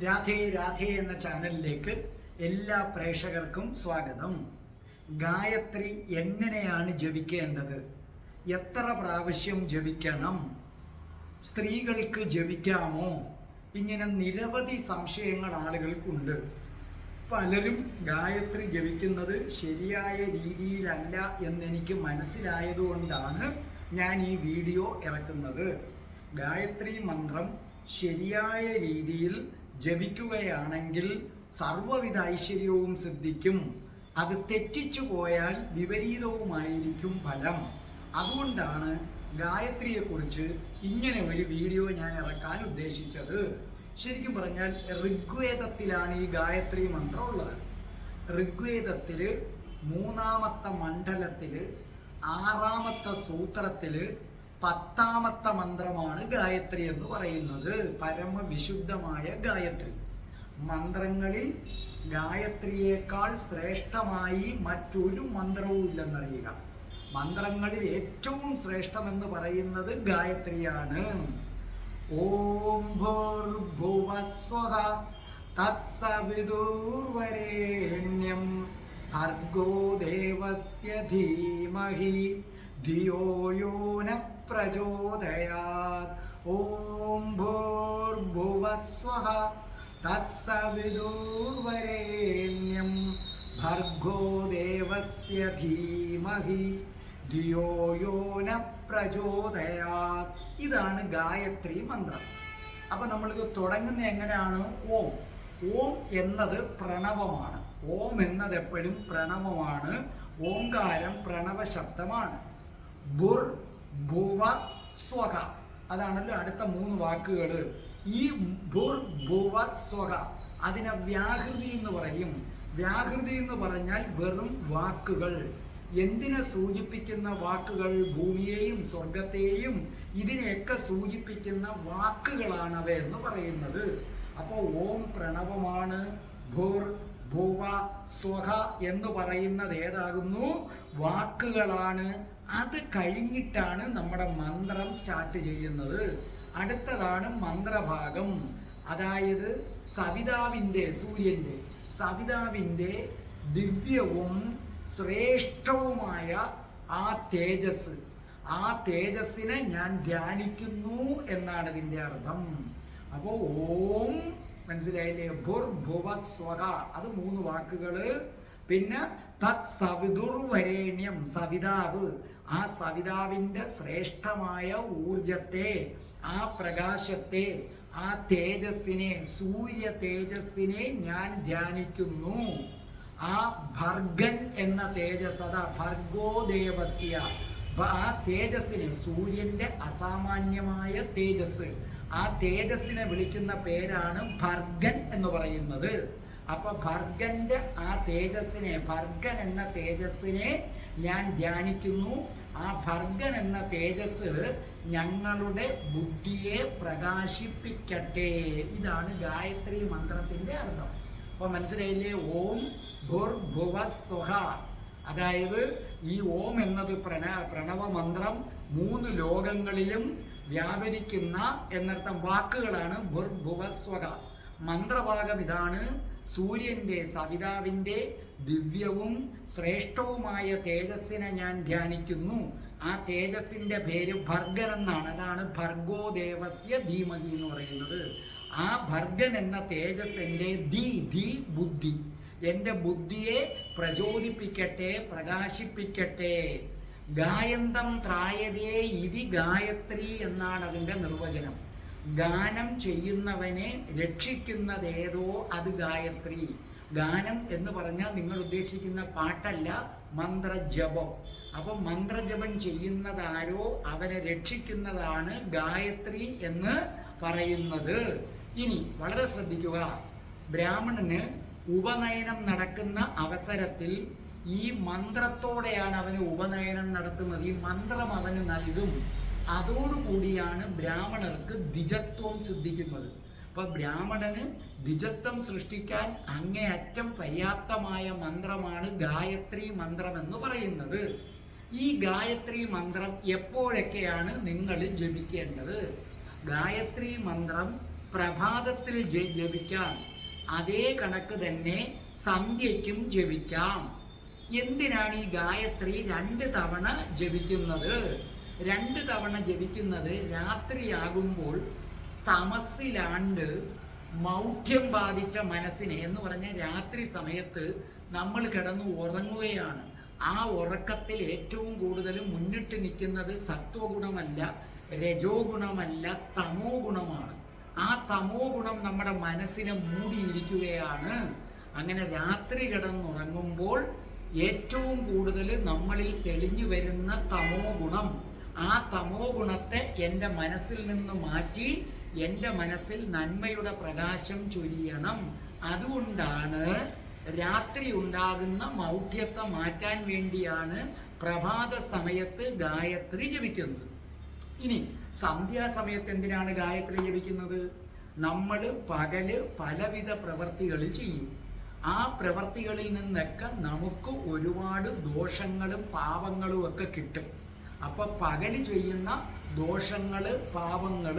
രാധേ രാധേ എന്ന ചാനലിലേക്ക് എല്ലാ പ്രേക്ഷകർക്കും സ്വാഗതം. ഗായത്രി എങ്ങനെയാണ് ജപിക്കേണ്ടത്? എത്ര പ്രാവശ്യം ജപിക്കണം? സ്ത്രീകൾക്ക് ജപിക്കാമോ? ഇങ്ങനെ നിരവധി സംശയങ്ങൾ ആളുകൾക്കുണ്ട്. പലരും ഗായത്രി ജപിക്കുന്നത് ശരിയായ രീതിയിലല്ല എന്നെനിക്ക് മനസ്സിലായതുകൊണ്ടാണ് ഞാൻ ഈ വീഡിയോ ഇറക്കുന്നത്. ഗായത്രി മന്ത്രം ശരിയായ രീതിയിൽ ജപിക്കുകയാണെങ്കിൽ സർവവിധ ഐശ്വര്യവും സിദ്ധിക്കും. അത് തെറ്റിച്ചു പോയാൽ വിപരീതവുമായിരിക്കും ഫലം. അതുകൊണ്ടാണ് ഗായത്രിയെക്കുറിച്ച് ഇങ്ങനെ ഒരു വീഡിയോ ഞാൻ ഇറക്കാൻ ഉദ്ദേശിച്ചത്. ശരിക്കും പറഞ്ഞാൽ ഋഗ്വേദത്തിലാണ് ഈ ഗായത്രി മന്ത്രം ഉള്ളത് ഋഗ്വേദത്തിൽ മൂന്നാമത്തെ മണ്ഡലത്തിൽ ആറാമത്തെ സൂത്രത്തിൽ പത്താമത്തെ മന്ത്രമാണ് ഗായത്രി എന്ന് പറയുന്നത്. പരമവിശുദ്ധമായ ഗായത്രി. മന്ത്രങ്ങളിൽ ഗായത്രിയേക്കാൾ ശ്രേഷ്ഠമായി മറ്റൊരു മന്ത്രവും ഇല്ലെന്നറിയുക. മന്ത്രങ്ങളിൽ ഏറ്റവും ശ്രേഷ്ഠമെന്ന് പറയുന്നത് ഗായത്രിയാണ്. ഓം ഭൂർഭുവസ്വഹ തത്സവിദൂർവരേണ്യം ഭർഗോ ദേവസ്യ ധീമഹി ധിയോ യോന പ്രചോദയാത് ഓം ഭൂർഭുവസ്വഹ തത്സവിദൂർവരേണ്യം ഭർഗോ ദേവസ്യ ധീമഹി ധിയോ യോ ന പ്രചോദയാത് ഇതാണ് ഗായത്രി മന്ത്രം. അപ്പൊ നമ്മളിത് തുടങ്ങുന്ന എങ്ങനെയാണ്? ഓം. ഓം എന്നത് പ്രണവമാണ്. ഓം എന്നത് എപ്പോഴും പ്രണവമാണ്. ഓങ്കാരം പ്രണവശബ്ദമാണ്. ബുർ ഭുവ സ്വക. അതാണല്ലോ അടുത്ത മൂന്ന് വാക്കുകൾ ഈ ഭൂർ ഭുവ സ്വക. അതിനെ വ്യാകൃതി എന്ന് പറയും. വ്യാകൃതി എന്ന് പറഞ്ഞാൽ വെറും വാക്കുകൾ. എന്തിനെ സൂചിപ്പിക്കുന്ന വാക്കുകൾ? ഭൂമിയെയും സ്വർഗത്തെയും ഇതിനെയൊക്കെ സൂചിപ്പിക്കുന്ന വാക്കുകളാണ് എന്ന് പറയുന്നത്. അപ്പോൾ ഓം പ്രണവമാണ് ഭൂർ ഭൂവ സ്വഹ എന്ന് പറയുന്നത് ഏതാകുന്നു? വാക്കുകളാണ്. അത് കഴിഞ്ഞിട്ടാണ് നമ്മുടെ മന്ത്രം സ്റ്റാർട്ട് ചെയ്യുന്നത്. അടുത്തതാണ് മന്ത്രഭാഗം. അതായത് സവിതാവിന്റെ സൂര്യന്റെ സവിതാവിന്റെ ദിവ്യവും ശ്രേഷ്ഠവുമായ ആ തേജസ്. ആ തേജസ്സിനെ ഞാൻ ധ്യാനിക്കുന്നു എന്നാണ് ഇതിന്റെ അർത്ഥം. അപ്പോൾ ഓം മനസ്സിലായില്ലേ? ഭുർ ഭുവ സ്വക അത് മൂന്ന് വാക്കുകൾ പിന്നെ തത് സവിതുർവരേണ്യം സവിതാവ്. ആ സവിതാവിന്റെ ശ്രേഷ്ഠമായ ഊർജത്തെ ആ പ്രകാശത്തെ ആ തേജസ്സിനെ സൂര്യ തേജസ്സിനെ ഞാൻ ധ്യാനിക്കുന്നു. ആ ഭർഗൻ എന്ന തേജസ് അതാ ഭർഗോ ദേവസ്യ. ആ തേജസ്സിനെ സൂര്യന്റെ അസാമാന്യമായ തേജസ് ആ തേജസ്സിനെ വിളിക്കുന്ന പേരാണ് ഭർഗൻ എന്ന് പറയുന്നത്. അപ്പൊ ഭർഗന്റെ ആ തേജസ്സിനെ ഭർഗൻ എന്ന തേജസ്സിനെ ഞാൻ ധ്യാനിക്കുന്നു ആ ഭർഗൻ എന്ന തേജസ് ഞങ്ങളുടെ ബുദ്ധിയെ പ്രകാശിപ്പിക്കട്ടെ. ഇതാണ് ഗായത്രി മന്ത്രത്തിന്റെ അർത്ഥം. അപ്പൊ മനസ്സിലായില്ലേ? ഓം ഭുർഭുവ സ്വഹ. അതായത് ഈ ഓം എന്നത് പ്രണ പ്രണവ മന്ത്രം മൂന്ന് ലോകങ്ങളിലും വ്യാപരിക്കുന്ന എന്നർത്ഥം വാക്കുകളാണ് ഭുർഭുവ സ്വഹ. മന്ത്രഭാഗം ഇതാണ് സൂര്യന്റെ സവിതാവിന്റെ ദിവ്യവും ശ്രേഷ്ഠവുമായ തേജസ്സിനെ ഞാൻ ധ്യാനിക്കുന്നു. ആ തേജസ്സിന്റെ പേര് ഭർഗൻ എന്നാണ്. അതാണ് ഭർഗോ ദേവസ്യ ധീമതി എന്ന് പറയുന്നത്. ആ ഭർഗൻ എന്ന തേജസ് എന്റെ ധി ധി ബുദ്ധി. എന്റെ ബുദ്ധിയെ പ്രചോദിപ്പിക്കട്ടെ പ്രകാശിപ്പിക്കട്ടെ. ഗായന്തം ത്രായതേ ഇതി ഗായത്രി എന്നാണ് അതിന്റെ നിർവചനം. ഗാനം ചെയ്യുന്നവനെ രക്ഷിക്കുന്നതേതോ അത് ഗായത്രി. ഗാനം എന്ന് പറഞ്ഞാൽ നിങ്ങൾ ഉദ്ദേശിക്കുന്ന പാട്ടല്ല മന്ത്രജപം. അപ്പം മന്ത്രജപം ചെയ്യുന്നതാരോ അവനെ രക്ഷിക്കുന്നതാണ് ഗായത്രി എന്ന് പറയുന്നത്. ഇനി വളരെ ശ്രദ്ധിക്കുക. ബ്രാഹ്മണന് ഉപനയനം നടക്കുന്ന അവസരത്തിൽ ഈ മന്ത്രത്തോടെയാണ് അവന് ഉപനയനം നടത്തുന്നത്. ഈ മന്ത്രം അവന് നൽകും. അതോടുകൂടിയാണ് ബ്രാഹ്മണർക്ക് ദ്വിജത്വം സിദ്ധിക്കുന്നത്. അപ്പൊ ബ്രാഹ്മണന് ദ്വിജത്വം സൃഷ്ടിക്കാൻ അങ്ങേയറ്റം പര്യാപ്തമായ മന്ത്രമാണ് ഗായത്രി മന്ത്രം എന്ന് പറയുന്നത്. ഈ ഗായത്രി മന്ത്രം എപ്പോഴൊക്കെയാണ് നിങ്ങൾ ജപിക്കേണ്ടത്? ഗായത്രി മന്ത്രം പ്രഭാതത്തിൽ ജപിക്കാം. അതേ കണക്ക് തന്നെ സന്ധ്യയ്ക്കും ജപിക്കാം. എന്തിനാണ് ഈ ഗായത്രി രണ്ട് തവണ ജപിക്കുന്നത്? രണ്ട് തവണ ജപിക്കുന്നത് രാത്രിയാകുമ്പോൾ തമസിലാണ്ട് മൗഢ്യം ബാധിച്ച മനസ്സിനെ എന്ന് പറഞ്ഞ രാത്രി സമയത്ത് നമ്മൾ കിടന്ന് ഉറങ്ങുകയാണ്. ആ ഉറക്കത്തിൽ ഏറ്റവും കൂടുതൽ മുന്നിട്ട് നിൽക്കുന്നത് സത്വഗുണമല്ല രജോ ഗുണമല്ല തമോ ഗുണമാണ്. ആ തമോ ഗുണം നമ്മുടെ മനസ്സിനെ മൂടിയിരിക്കുകയാണ്. അങ്ങനെ രാത്രി കിടന്നുറങ്ങുമ്പോൾ ഏറ്റവും കൂടുതൽ നമ്മളിൽ തെളിഞ്ഞു വരുന്ന തമോ ഗുണം ആ തമോ ഗുണത്തെ എന്റെ മനസ്സിൽ നിന്ന് മാറ്റി എന്റെ മനസ്സിൽ നന്മയുടെ പ്രകാശം ചൊരിയണം. അതുകൊണ്ടാണ് രാത്രി ഉണ്ടാകുന്ന മൗഢ്യത്തെ മാറ്റാൻ വേണ്ടിയാണ് പ്രഭാത സമയത്ത് ഗായത്രി ജപിക്കുന്നത്. ഇനി സന്ധ്യാസമയത്ത് എന്തിനാണ് ഗായത്രി ജപിക്കുന്നത്? നമ്മൾ പകൽ പലവിധ പ്രവൃത്തികൾ ചെയ്യും. ആ പ്രവൃത്തികളിൽ നിന്നൊക്കെ നമുക്ക് ഒരുപാട് ദോഷങ്ങളും പാപങ്ങളും ഒക്കെ കിട്ടും. അപ്പൊ പകൽ ചെയ്യുന്ന ദോഷങ്ങൾ പാപങ്ങൾ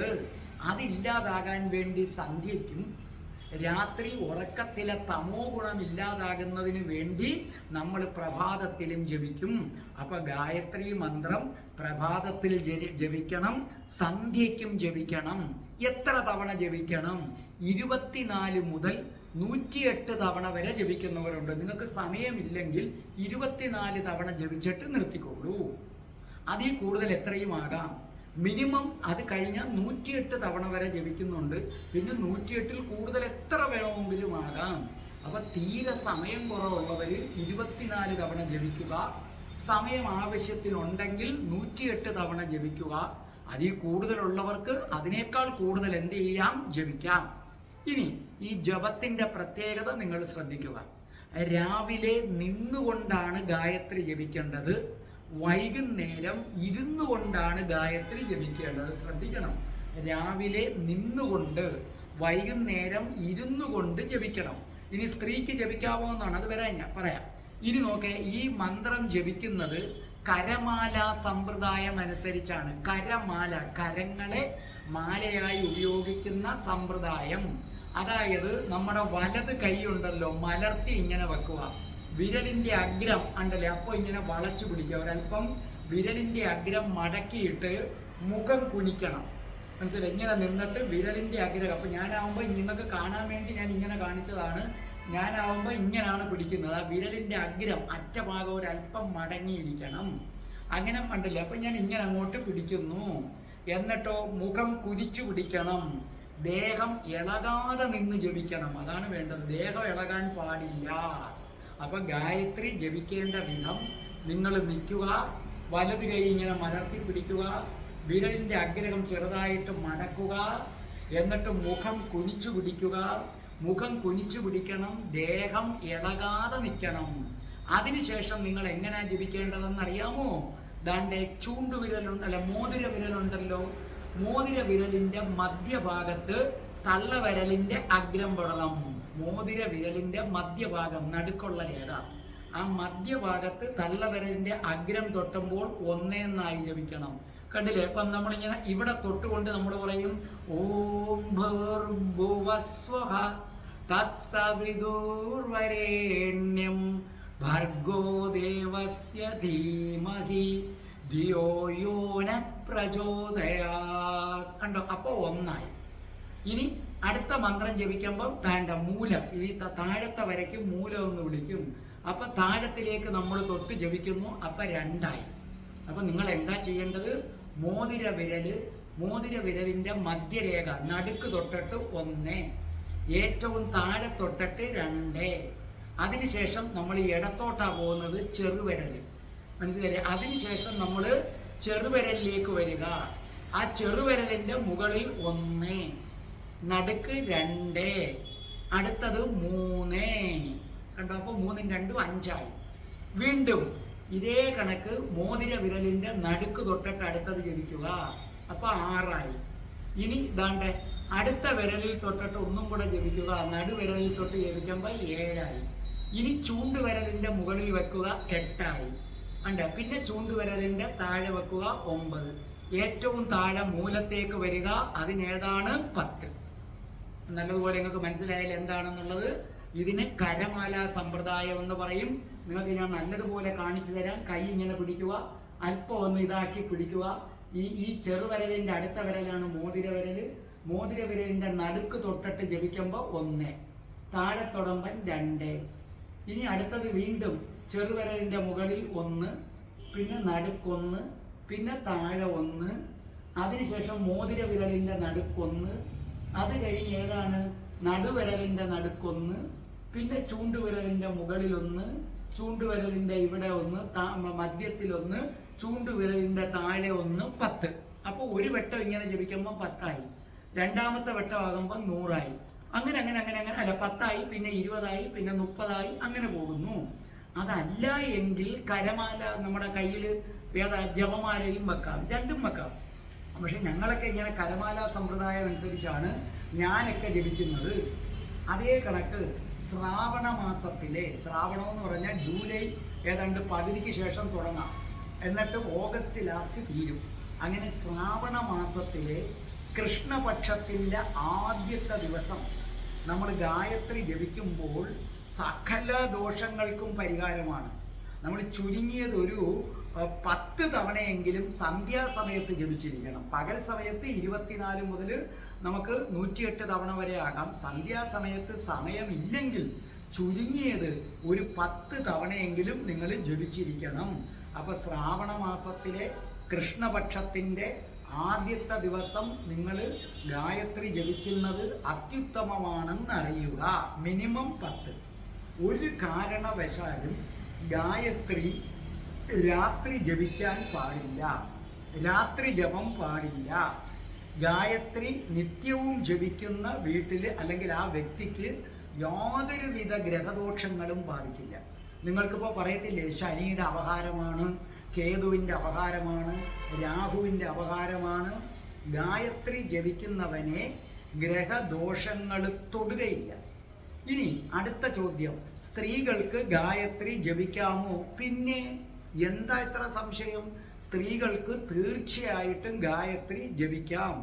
അതില്ലാതാകാൻ വേണ്ടി സന്ധ്യയ്ക്കും രാത്രി ഉറക്കത്തിലെ തമോ ഗുണം ഇല്ലാതാകുന്നതിന് വേണ്ടി നമ്മൾ പ്രഭാതത്തിലും ജപിക്കും. അപ്പൊ ഗായത്രി മന്ത്രം പ്രഭാതത്തിൽ ജപിക്കണം സന്ധ്യയ്ക്കും ജപിക്കണം. എത്ര തവണ ജപിക്കണം? ഇരുപത്തിനാല് മുതൽ നൂറ്റിയെട്ട് തവണ വരെ ജപിക്കുന്നവരുണ്ട്. നിങ്ങൾക്ക് സമയമില്ലെങ്കിൽ ഇരുപത്തിനാല് തവണ ജപിച്ചിട്ട് നിർത്തിക്കോളൂ. അതിൽ കൂടുതൽ എത്രയും ആകാം മിനിമം അത് കഴിഞ്ഞാൽ നൂറ്റിയെട്ട് തവണ വരെ ജപിക്കുന്നുണ്ട്. പിന്നെ നൂറ്റിയെട്ടിൽ കൂടുതൽ എത്ര വേണമെങ്കിലും ആകാം അപ്പൊ തീരെ സമയം കുറവുള്ളവർ ഇരുപത്തിനാല് തവണ ജപിക്കുക. സമയം ആവശ്യത്തിനുണ്ടെങ്കിൽ നൂറ്റിയെട്ട് തവണ ജപിക്കുക. അതിൽ കൂടുതലുള്ളവർക്ക് അതിനേക്കാൾ കൂടുതൽ എന്ത് ചെയ്യാം? ജപിക്കാം. ഇനി ഈ ജപത്തിന്റെ പ്രത്യേകത നിങ്ങൾ ശ്രദ്ധിക്കുക. രാവിലെ നിന്നുകൊണ്ടാണ് ഗായത്രി ജപിക്കേണ്ടത്. വൈകുന്നേരം ഇരുന്നു കൊണ്ടാണ് ഗായത്രി ജപിക്കേണ്ടത്. ശ്രദ്ധിക്കണം. രാവിലെ നിന്നുകൊണ്ട് വൈകുന്നേരം ഇരുന്നു കൊണ്ട് ജപിക്കണം. ഇനി സ്ത്രീക്ക് ജപിക്കാവോ എന്നാണ് അത് വരാൻ ഞാൻ പറയാം. ഇനി നോക്കേ ഈ മന്ത്രം ജപിക്കുന്നത് കരമാല സമ്പ്രദായം അനുസരിച്ചാണ്. കരമാല കരങ്ങളെ മാലയായി ഉപയോഗിക്കുന്ന സമ്പ്രദായം. അതായത് നമ്മുടെ വലത് കൈ ഉണ്ടല്ലോ മലർത്തി ഇങ്ങനെ വെക്കുക. വിരലിന്റെ അഗ്രം ഉണ്ടല്ലേ അപ്പൊ ഇങ്ങനെ വളച്ചു പിടിക്കുക. ഒരല്പം വിരലിന്റെ അഗ്രം മടക്കിയിട്ട് മുഖം കുനിക്കണം. മനസ്സിലായി? ഇങ്ങനെ നിന്നിട്ട് വിരലിന്റെ അഗ്രം. അപ്പൊ ഞാനാവുമ്പോൾ നിങ്ങൾക്ക് കാണാൻ വേണ്ടി ഞാൻ ഇങ്ങനെ കാണിച്ചതാണ്. ഞാനാവുമ്പോൾ ഇങ്ങനെയാണ് പിടിക്കുന്നത് ആ വിരലിന്റെ അഗ്രം അറ്റഭാഗം ഒരല്പം മടങ്ങിയിരിക്കണം. അങ്ങനെ ഉണ്ടല്ലേ അപ്പൊ ഞാൻ ഇങ്ങനെ അങ്ങോട്ട് പിടിക്കുന്നു. എന്നിട്ടോ മുഖം കുരിച്ചു പിടിക്കണം. ദേഹം ഇളകാതെ നിന്ന് ജപിക്കണം. അതാണ് വേണ്ടത്. ദേഹം ഇളകാൻ പാടില്ല. അപ്പൊ ഗായത്രി ജപിക്കേണ്ട വിധം നിങ്ങൾ നിൽക്കുക വലത് കൈ ഇങ്ങനെ മലർത്തി പിടിക്കുക വിരലിന്റെ അഗ്രഹം ചെറുതായിട്ട് മടക്കുക എന്നിട്ട് മുഖം കുനിച്ചു പിടിക്കുക. മുഖം കുനിച്ചു പിടിക്കണം ദേഹം ഇളകാതെ നിൽക്കണം. അതിനുശേഷം നിങ്ങൾ എങ്ങനെയാ ജപിക്കേണ്ടതെന്ന് അറിയാമോ ദാണ്ടെ ചൂണ്ടുവിരലുണ്ട് അല്ല മോതിര വിരലുണ്ടല്ലോ. മോതിര വിരലിന്റെ മധ്യഭാഗത്ത് തള്ളവിരലിന്റെ അഗ്രം പെടണം. മോതിര വിരലിന്റെ മധ്യഭാഗം നടുക്കുള്ള രേഖ. ആ മധ്യഭാഗത്ത് തള്ളവിരലിന്റെ അഗ്രം തൊട്ടുമ്പോൾ ഒന്നേന്നായി ജപിക്കണം കണ്ടില്ലേ? ഇപ്പം നമ്മളിങ്ങനെ ഇവിടെ തൊട്ടുകൊണ്ട് നമ്മൾ പറയും ഓം ഭൂർഭുവസ്വഹ തത്സവിദൂർവരേണ്യം ഭർഗോ ധീമഹി പ്രചോദയാ കണ്ടോ? അപ്പോൾ ഒന്നായി. ഇനി അടുത്ത മന്ത്രം ജപിക്കുമ്പോൾ താണ്ട മൂലം ഈ താഴത്തെ വരയ്ക്ക് മൂലം എന്ന് വിളിക്കും. അപ്പം താഴത്തിലേക്ക് നമ്മൾ തൊട്ട് ജപിക്കുന്നു അപ്പം രണ്ടായി. അപ്പം നിങ്ങൾ എന്താ ചെയ്യേണ്ടത്? മോതിര വിരൽ മോതിര വിരലിന്റെ മധ്യരേഖ നടുക്ക് തൊട്ടിട്ട് ഒന്ന്. ഏറ്റവും താഴെ തൊട്ടിട്ട് രണ്ട്. അതിനുശേഷം നമ്മൾ ഇടത്തോട്ടാ പോകുന്നത് ചെറുവിരൽ. മനസ്സിലായില്ലേ? അതിനുശേഷം നമ്മൾ ചെറുവിരലിലേക്ക് വരിക. ആ ചെറുവിരലിന്റെ മുകളിൽ ഒന്ന്. നടുക്ക് രണ്ട്. അടുത്തത് മൂന്ന്. കണ്ടോ? അപ്പോൾ മൂന്നും രണ്ടും അഞ്ചായി. വീണ്ടും ഇതേ കണക്ക് മോതിര വിരലിന്റെ നടുക്ക് തൊട്ടിട്ട് അടുത്തത് ജപിക്കുക അപ്പോൾ ആറായി. ഇനി ഇതാണ്ട് അടുത്ത വിരലിൽ തൊട്ടിട്ട് ഒന്നും കൂടെ ജപിക്കുക നടുവിരലിൽ തൊട്ട് ജപിക്കുമ്പോൾ ഏഴായി. ഇനി ചൂണ്ടുവിരലിന്റെ മുകളിൽ വെക്കുക എട്ടായി. ഉണ്ട് പിന്നെ ചൂണ്ടുവിരലിന്റെ താഴെ വെക്കുക ഒമ്പത്. ഏറ്റവും താഴെ മൂലത്തേക്ക് വരിക അതിനേതാണ് പത്ത്. നല്ലതുപോലെ നിങ്ങൾക്ക് മനസ്സിലായാൽ എന്താണെന്നുള്ളത് ഇതിന് കരമാല സമ്പ്രദായം എന്ന് പറയും. നിങ്ങൾക്ക് ഞാൻ നല്ലതുപോലെ കാണിച്ചു തരാം. കൈ ഇങ്ങനെ പിടിക്കുക. അല്പം ഒന്ന് ഇതാക്കി പിടിക്കുക. ഈ ഈ ചെറുവിരലിന്റെ അടുത്ത വിരലാണ് മോതിര വിരൽ മോതിര വിരലിന്റെ നടുക്ക് തൊട്ടിട്ട് ജപിക്കുമ്പോൾ ഒന്ന് താഴെ തൊടമ്പൻ രണ്ട്. ഇനി അടുത്തത് വീണ്ടും ചെറുവിരലിന്റെ മുകളിൽ ഒന്ന് പിന്നെ നടുക്കൊന്ന് പിന്നെ താഴെ ഒന്ന്. അതിനുശേഷം മോതിര വിരലിന്റെ നടുക്കൊന്ന് അത് കഴിഞ്ഞ് ഏതാണ്? നടുവിരലിന്റെ നടുക്കൊന്ന് പിന്നെ ചൂണ്ടുവിരലിന്റെ മുകളിലൊന്ന് ചൂണ്ടുവിരലിന്റെ ഇവിടെ ഒന്ന് മധ്യത്തിലൊന്ന് ചൂണ്ടുവിരലിന്റെ താഴെ ഒന്ന് പത്ത്. അപ്പോൾ ഒരു വട്ടം ഇങ്ങനെ ജപിക്കുമ്പോൾ പത്തായി. രണ്ടാമത്തെ വട്ടമാകുമ്പോൾ നൂറായി. അങ്ങനെ അങ്ങനെ അങ്ങനെ അങ്ങനെ. അല്ല പത്തായി പിന്നെ ഇരുപതായി പിന്നെ മുപ്പതായി അങ്ങനെ പോകുന്നു. അതല്ല എങ്കിൽ കരമാല നമ്മുടെ കയ്യിൽ ഏതാ? ജപമാലയും വെക്കാം. രണ്ടും വെക്കാം. പക്ഷെ ഞങ്ങളൊക്കെ ഇങ്ങനെ കരമാല സമ്പ്രദായം അനുസരിച്ചാണ് ഞാനൊക്കെ ജപിക്കുന്നത് അതേ കണക്ക് ശ്രാവണ മാസത്തിലെ ശ്രാവണം എന്ന് പറഞ്ഞാൽ ജൂലൈ ഏതാണ്ട് പകുതിക്ക് ശേഷം തുടങ്ങാം. എന്നിട്ട് ഓഗസ്റ്റ് ലാസ്റ്റ് തീരും. അങ്ങനെ ശ്രാവണ മാസത്തിലെ കൃഷ്ണപക്ഷത്തിന്റെ ആദ്യത്തെ ദിവസം നമ്മൾ ഗായത്രി ജപിക്കുമ്പോൾ സകല ദോഷങ്ങൾക്കും പരിഹാരമാണ്. നമ്മൾ ചുരുങ്ങിയത് ഒരു അഹ്, പത്ത് തവണയെങ്കിലും സന്ധ്യാസമയത്ത് ജപിച്ചിരിക്കണം. പകൽ സമയത്ത് ഇരുപത്തിനാല് മുതൽ നമുക്ക് നൂറ്റിയെട്ട് തവണ വരെ ആകാം. സന്ധ്യാസമയത്ത് സമയമില്ലെങ്കിൽ ചുരുങ്ങിയത് ഒരു പത്ത് തവണയെങ്കിലും നിങ്ങൾ ജപിച്ചിരിക്കണം. അപ്പോൾ ശ്രാവണ മാസത്തിലെ കൃഷ്ണപക്ഷത്തിന്റെ ആദ്യത്തെ ദിവസം നിങ്ങൾ ഗായത്രി ജപിക്കുന്നത് അത്യുത്തമമാണെന്ന് അറിയുക മിനിമം പത്ത്. ഒരു കാരണവശാലും ഗായത്രി രാത്രി ജപിക്കാൻ പാടില്ല. രാത്രി ജപം പാടില്ല. ഗായത്രി നിത്യവും ജപിക്കുന്ന വീട്ടിൽ അല്ലെങ്കിൽ ആ വ്യക്തിക്ക് യാതൊരുവിധ ഗ്രഹദോഷങ്ങളും ബാധിക്കില്ല. നിങ്ങൾക്കിപ്പോൾ പറയത്തില്ലേ ശനിയുടെ അപഹാരമാണ് കേതുവിന്റെ അപഹാരമാണ് രാഹുവിന്റെ അപഹാരമാണ്. ഗായത്രി ജപിക്കുന്നവനെ ഗ്രഹദോഷങ്ങൾ തൊടുകയില്ല. ഇനി അടുത്ത ചോദ്യം. സ്ത്രീകൾക്ക് ഗായത്രി ജപിക്കാമോ? പിന്നെ എന്താ ഇത്ര സംശയം? സ്ത്രീകൾക്ക് തീർച്ചയായിട്ടും ഗായത്രി ജപിക്കാം.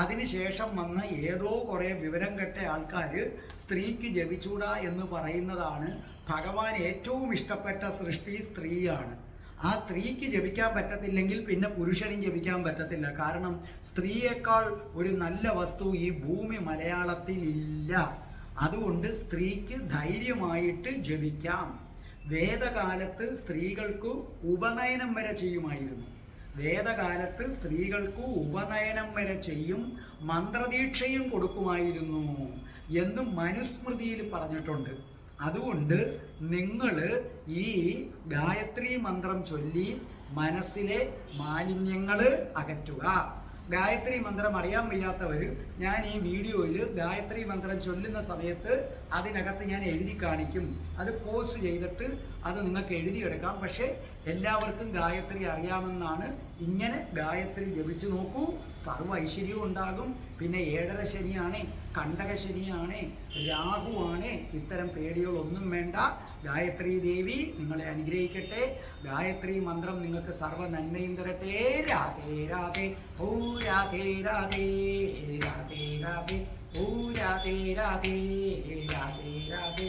അതിനുശേഷം വന്ന ഏതോ കുറേ വിവരം കെട്ട ആൾക്കാർ സ്ത്രീക്ക് ജപിച്ചൂടാ എന്ന് പറയുന്നതാണ് ഭഗവാൻ ഏറ്റവും ഇഷ്ടപ്പെട്ട സൃഷ്ടി സ്ത്രീയാണ്. ആ സ്ത്രീക്ക് ജപിക്കാൻ പറ്റത്തില്ലെങ്കിൽ പിന്നെ പുരുഷനും ജപിക്കാൻ പറ്റത്തില്ല. കാരണം സ്ത്രീയേക്കാൾ ഒരു നല്ല വസ്തു ഈ ഭൂമി മലയാളത്തിൽ ഇല്ല അതുകൊണ്ട് സ്ത്രീക്ക് ധൈര്യമായിട്ട് ജപിക്കാം. വേദകാലത്ത് സ്ത്രീകൾക്ക് ഉപനയനം വരെ ചെയ്യുമായിരുന്നു. വേദകാലത്ത് സ്ത്രീകൾക്ക് ഉപനയനം വരെ ചെയ്യും മന്ത്രദീക്ഷയും കൊടുക്കുമായിരുന്നു എന്ന് മനുസ്മൃതിയിൽ പറഞ്ഞിട്ടുണ്ട്. അതുകൊണ്ട് നിങ്ങൾ ഈ ഗായത്രി മന്ത്രം ചൊല്ലി മനസ്സിലെ മാലിന്യങ്ങൾ അകറ്റുക. ഗായത്രി മന്ത്രം അറിയാൻ വയ്യാത്തവർ ഞാൻ ഈ വീഡിയോയിൽ ഗായത്രി മന്ത്രം ചൊല്ലുന്ന സമയത്ത് അതിനകത്ത് ഞാൻ എഴുതി കാണിക്കും. അത് പോസ്റ്റ് ചെയ്തിട്ട് അത് നിങ്ങൾക്ക് എഴുതിയെടുക്കാം. പക്ഷേ എല്ലാവർക്കും ഗായത്രി അറിയാമെന്നാണ് ഇങ്ങനെ ഗായത്രി ജപിച്ചു നോക്കൂ. സർവ ഐശ്വര്യവും ഉണ്ടാകും. പിന്നെ ഏഴര ശനിയാണേ കണ്ടക ശനിയാണേ രാഹുവാണേ ഇത്തരം പേടികളൊന്നും വേണ്ട. ഗായത്രി ദേവി നിങ്ങളെ അനുഗ്രഹിക്കട്ടെ. ഗായത്രി മന്ത്രം നിങ്ങൾക്ക് സർവ നന്മയും തരട്ടെ. രാധേ രാധേ ഓ രാധേ രാധേ രാധേ രാധേ ഓ രാധേ രാധേ രാധേ രാധേ.